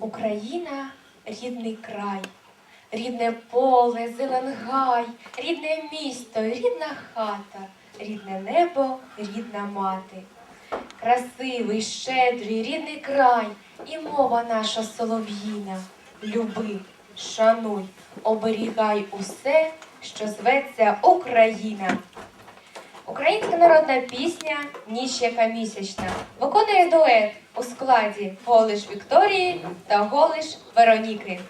Україна рідний край, рідне поле, зелен гай, рідне місто, рідна хата, рідне небо, рідна мати. Красивий, щедрий, рідний край, і мова наша солов'їна. Люби, шануй, оберігай усе, що зветься Україна. Українська народна пісня Ніч яка місячна виконує дует у складі Голиш Вікторії та Голиш Вероніки.